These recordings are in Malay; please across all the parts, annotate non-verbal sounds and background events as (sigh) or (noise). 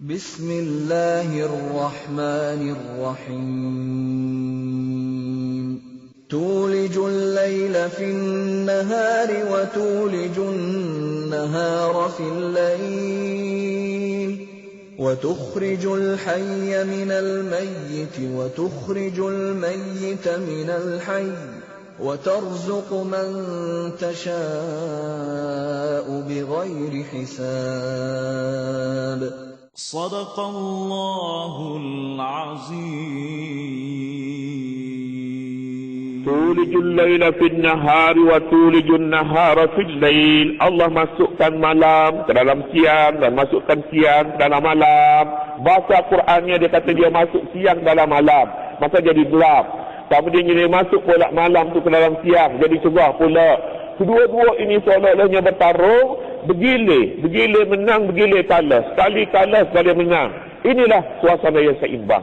بسم الله الرحمن الرحيم تولج الليل في النهار وتولج النهار في الليل وتخرج الحي من الميت وتخرج الميت من الحي وترزق من تشاء بغير حساب صدق الله العظيم تولج الليل في النهار وتولج النهار في الليل Allah masukkan malam ke dalam siang dan masukkan siang ke dalam malam Bahasa Qurannya dia kata dia masuk siang dalam malam Maka jadi gelap Kemudian dia masuk pula malam tu ke dalam siang Jadi cerah pula Kedua-dua ini seolah-olahnya bertarung Bergilir, bergilir menang, bergilir kalah. Sekali kalah, sekali menang. Inilah suasana yang seimbang.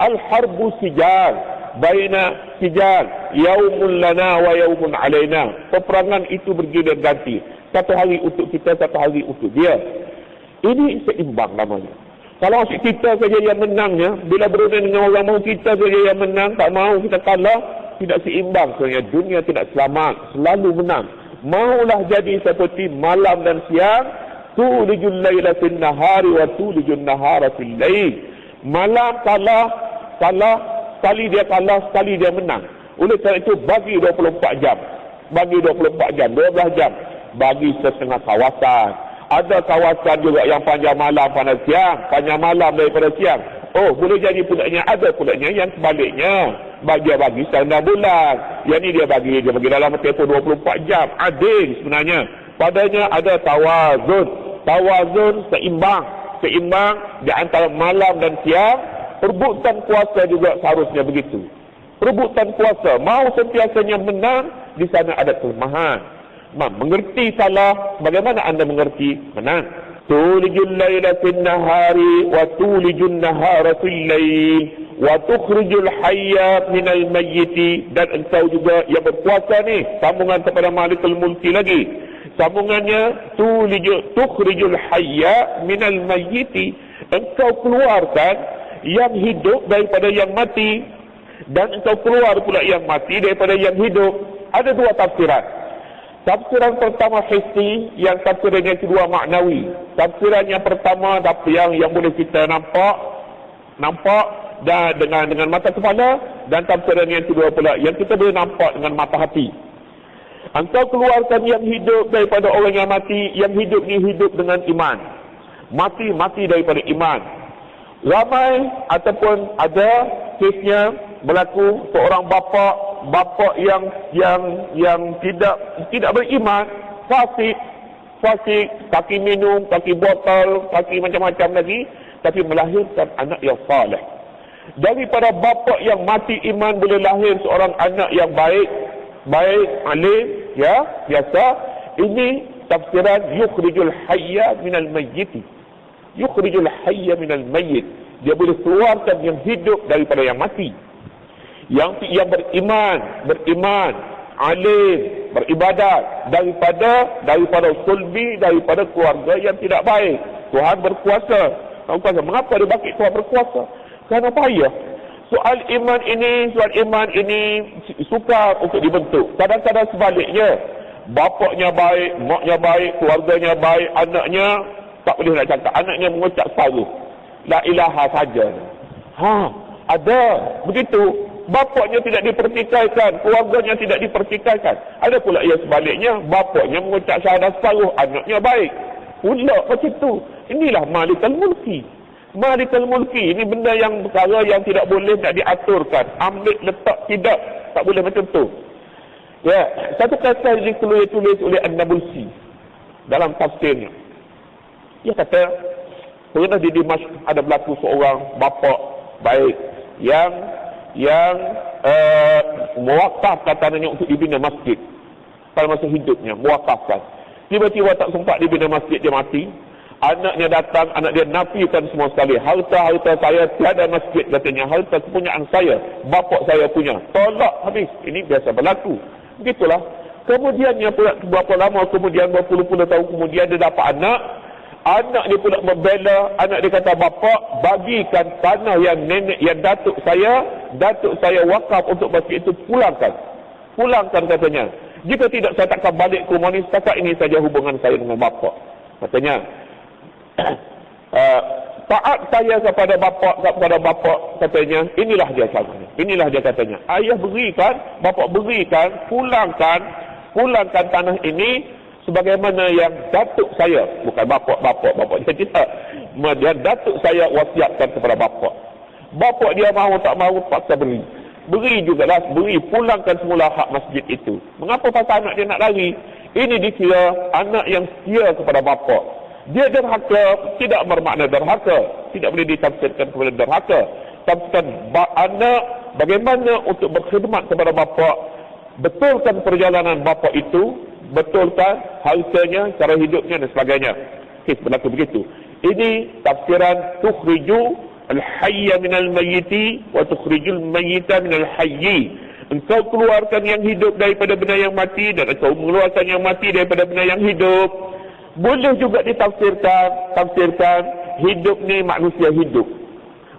Al-harbu sijal Baina sijal Yaumun lana wa yaumun alaina. Peperangan itu bergilir ganti. Satu hari untuk kita, satu hari untuk dia. Ini seimbang namanya. Kalau kita saja yang menangnya, bila berunding dengan orang mahu kita saja yang menang, tak mahu kita kalah, tidak seimbang. Sebenarnya dunia tidak selamat, selalu menang. Maulah jadi seperti malam dan siang, tulijul layla fil nahari wa tulijul nahara fil layl. Malam kalah, kalah, sekali dia kalah, sekali dia menang. Oleh kerana itu bagi 24 jam. Bagi 24 jam, 12 jam. Bagi setengah kawasan ada kawasan juga yang panjang malam pada siang, panjang malam daripada siang. Oh, boleh jadi pulaknya ada pulaknya yang sebaliknya. Dia bagi setengah bulan. Yang ni dia bagi, dia bagi dalam tempoh 24 jam. Adil sebenarnya. Padanya ada tawazun. Tawazun seimbang. Seimbang di antara malam dan siang. Perbutan kuasa juga seharusnya begitu. Perbutan kuasa. Mau sentiasanya menang, di sana ada kelemahan. Mam, mengerti salah, bagaimana anda mengerti? Menang. Tulijul layla fin nahari wa tulijul nahara fil layl wa tukhrijul hayya minal mayyiti. Dan engkau juga yang berkuasa ni sambungan kepada Malikul Mulki lagi. Sambungannya tulijul tukhrijul hayya minal mayyiti. Engkau keluarkan yang hidup daripada yang mati. Dan engkau keluar pula yang mati daripada yang hidup. Ada dua tafsiran. Tafsiran pertama hissi, yang tafsiran yang kedua maknawi. Tafsiran yang pertama yang yang boleh kita nampak, nampak dan dengan dengan mata kepala dan tafsiran yang kedua pula yang kita boleh nampak dengan mata hati. Engkau keluarkan yang hidup daripada orang yang mati, yang hidup ni hidup dengan iman. Mati mati daripada iman. Ramai ataupun ada kesnya berlaku seorang bapa bapa yang yang yang tidak tidak beriman, fasik, fasik, kaki minum, kaki botol, kaki macam-macam lagi, tapi melahirkan anak yang saleh. Daripada bapa yang mati iman boleh lahir seorang anak yang baik, baik, alim, ya, biasa. Ini tafsiran yukhrijul hayya minal mayyit. Yukhrijul hayya minal mayyit. Dia boleh keluarkan yang hidup daripada yang mati yang yang beriman, beriman, alim, beribadat daripada daripada sulbi daripada keluarga yang tidak baik. Tuhan berkuasa. Tuhan mengapa dia bagi Tuhan berkuasa? Kerana payah. Soal iman ini, soal iman ini sukar untuk dibentuk. Kadang-kadang sebaliknya, bapaknya baik, maknya baik, keluarganya baik, anaknya tak boleh nak cakap. Anaknya mengucap saluh. La ilaha saja. Ha, ada. Begitu bapaknya tidak dipertikaikan, keluarganya tidak dipertikaikan. Ada pula yang sebaliknya, bapaknya mengucap syahadat separuh, anaknya baik. Pula macam tu. Inilah malikal mulki. Malikal mulki, ini benda yang perkara yang tidak boleh nak diaturkan. Ambil letak tidak, tak boleh macam tu. Ya, satu kata yang ditulis oleh An-Nabulsi dalam tafsirnya. Dia kata, pernah di Dimash ada berlaku seorang bapa baik yang yang uh, mewakafkan tanahnya untuk dibina masjid pada masa hidupnya, mewakafkan. Tiba-tiba tak sempat dibina masjid, dia mati. Anaknya datang, anak dia nafikan semua sekali. Harta-harta saya tiada masjid katanya. Harta kepunyaan saya, bapak saya punya. Tolak habis. Ini biasa berlaku. Begitulah. Kemudiannya pula berapa lama kemudian, berpuluh-puluh tahun kemudian dia dapat anak. Anak dia pula membela, anak dia kata, Bapak, bagikan tanah yang nenek, yang datuk saya, datuk saya wakaf untuk masjid itu, pulangkan. Pulangkan katanya. Jika tidak, saya takkan balik ke rumah ini, setakat ini saja hubungan saya dengan Bapak. Katanya, uh, (laughs) taat saya kepada bapak kepada bapak katanya inilah dia katanya inilah dia katanya. Ayah berikan bapak berikan pulangkan pulangkan tanah ini sebagaimana yang datuk saya bukan bapak bapak bapak dia tidak dia datuk saya wasiatkan kepada bapak. Bapak dia mahu tak mahu paksa beri. Beri juga lah beri pulangkan semula hak masjid itu. Mengapa pasal anak dia nak lari? Ini dikira anak yang setia kepada bapak dia derhaka tidak bermakna derhaka. Tidak boleh ditafsirkan kepada derhaka. Tafsirkan anak bagaimana untuk berkhidmat kepada bapa? Betulkan perjalanan bapa itu betulkan hartanya cara hidupnya dan sebagainya. Okay, berlaku begitu. Ini tafsiran tukhriju al-hayya minal mayyiti wa tukhrijul mayyita minal hayyi. Engkau keluarkan yang hidup daripada benda yang mati dan engkau mengeluarkan yang mati daripada benda yang hidup boleh juga ditafsirkan tafsirkan hidup ni manusia hidup.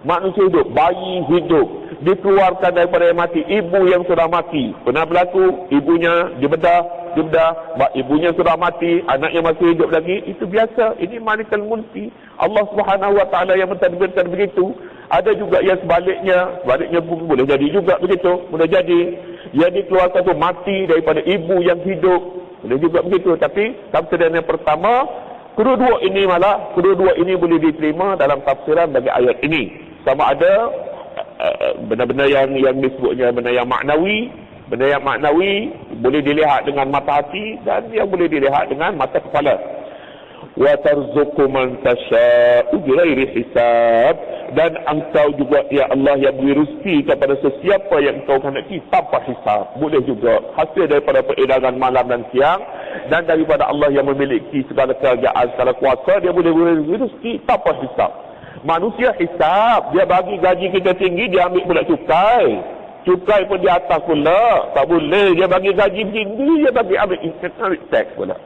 Manusia hidup bayi hidup. Dikeluarkan daripada yang mati ibu yang sudah mati. Pernah berlaku ibunya dibedah dibedah ibunya sudah mati anaknya masih hidup lagi. Itu biasa ini malikal mulki. Allah Subhanahu wa taala yang mentadbirkan begitu. Ada juga yang sebaliknya sebaliknya boleh jadi juga begitu boleh jadi. Yang dikeluarkan tu mati daripada ibu yang hidup boleh juga begitu. Tapi tafsiran yang pertama, kedua-dua ini malah, kedua-dua ini boleh diterima dalam tafsiran bagi ayat ini. Sama ada eh, eh, benda-benda yang yang disebutnya benda yang maknawi, benda yang maknawi boleh dilihat dengan mata hati dan yang boleh dilihat dengan mata kepala man tasha'u bighairi hisab. Dan engkau juga ya Allah yang beri rezeki kepada sesiapa yang engkau kehendaki tanpa hisab. Boleh juga. Hasil daripada peredaran malam dan siang. Dan daripada Allah yang memiliki segala kerajaan segala kuasa dia boleh beri rezeki tanpa hisab. Manusia hisab. Dia bagi gaji kita tinggi dia ambil pula cukai. Cukai pun di atas pula. Tak boleh. Dia bagi gaji tinggi dia bagi ambil ambil tax pula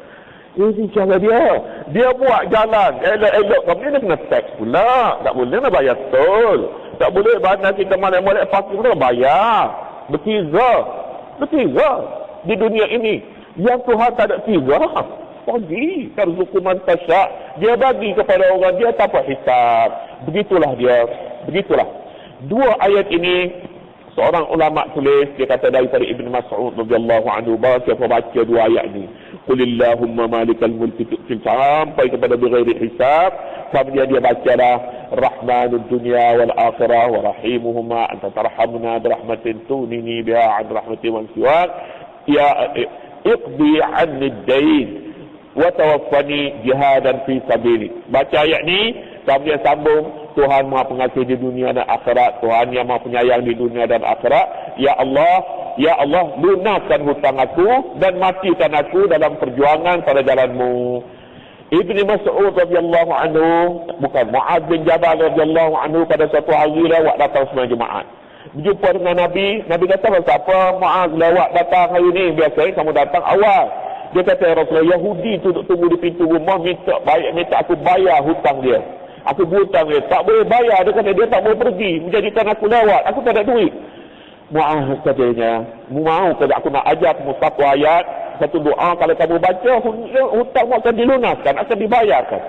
ini cara dia. Dia buat jalan. Elok-elok kamu ni kena teks pula. Tak boleh nak bayar tol. Tak boleh mana kita mana-mana parking pula bayar. Bertiga. Bertiga. Di dunia ini. Yang Tuhan tak ada tiga. Bagi. Terzukuman tasyak. Dia bagi kepada orang dia tanpa hisap. Begitulah dia. Begitulah. Dua ayat ini seorang ulama tulis dia kata daripada Ibn Mas'ud radhiyallahu anhu siapa baca dua ayat ini Qulillahumma malikal mulki sampai kepada bighairi hisab. Kemudian dia baca dah rahmanud dunya wal akhirah wa rahimuhuma anta tarhamuna bi rahmatin tunini biha an rahmati wa siwak. Ya iqdi anni ad-dain wa tawaffani jihadan fi sabili. Baca ayat ni kemudian sambung Tuhan Maha Pengasih di dunia dan akhirat, Tuhan yang Maha Penyayang di dunia dan akhirat. Ya Allah, Ya Allah, lunaskan hutang aku dan matikan aku dalam perjuangan pada jalanmu. Ibni Mas'ud radhiyallahu anhu, bukan Mu'ad bin Jabal radhiyallahu anhu pada satu hari lewat datang semua jemaat. Berjumpa dengan Nabi, Nabi kata, siapa Mu'ad lewat datang hari ini? Biasanya kamu datang awal. Dia kata, ya Rasulullah, Yahudi duduk tunggu di pintu rumah, minta, bayar, minta aku bayar hutang dia. Aku berhutang dia. Tak boleh bayar. Dia kata dia tak boleh pergi. Menjadikan aku lewat. Aku tak ada duit. Mu'ah katanya. Mu'ah kata aku nak ajar kamu satu ayat. Satu doa. Kalau kamu baca, hutang akan dilunaskan. Akan dibayarkan.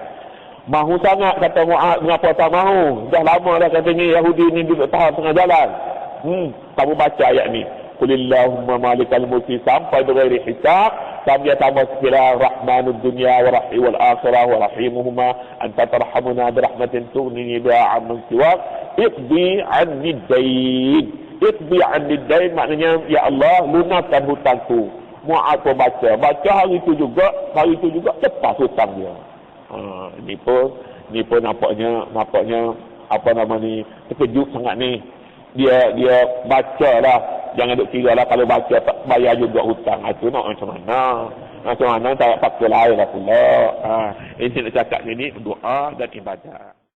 Mahu sangat kata Mu'ah. Mengapa tak mahu? Dah lama dah katanya Yahudi ni duduk tahan tengah jalan. Hmm. Kamu baca ayat ni. Kulillahumma malikal mulki sampai berairi hisab kami tambah sekira rahmanud dunya wa rahi wal akhirah wa rahimuhuma anta tarhamuna bi rahmatin tughnini biha an siwak iqdi anni iqdi anni dain maknanya ya Allah lunaskan hutangku. Muat pun baca? Baca hari itu juga hari itu juga cepat hutang dia. Ha, ini pun ini pun nampaknya nampaknya apa nama ni terkejut sangat ni. Dia dia baca lah. Jangan duk kira lah kalau baca tak bayar juga hutang. Itu nak macam mana? Macam mana? Tak pakai lain lah pula. Ha, ini nak cakap ni doa dan ibadah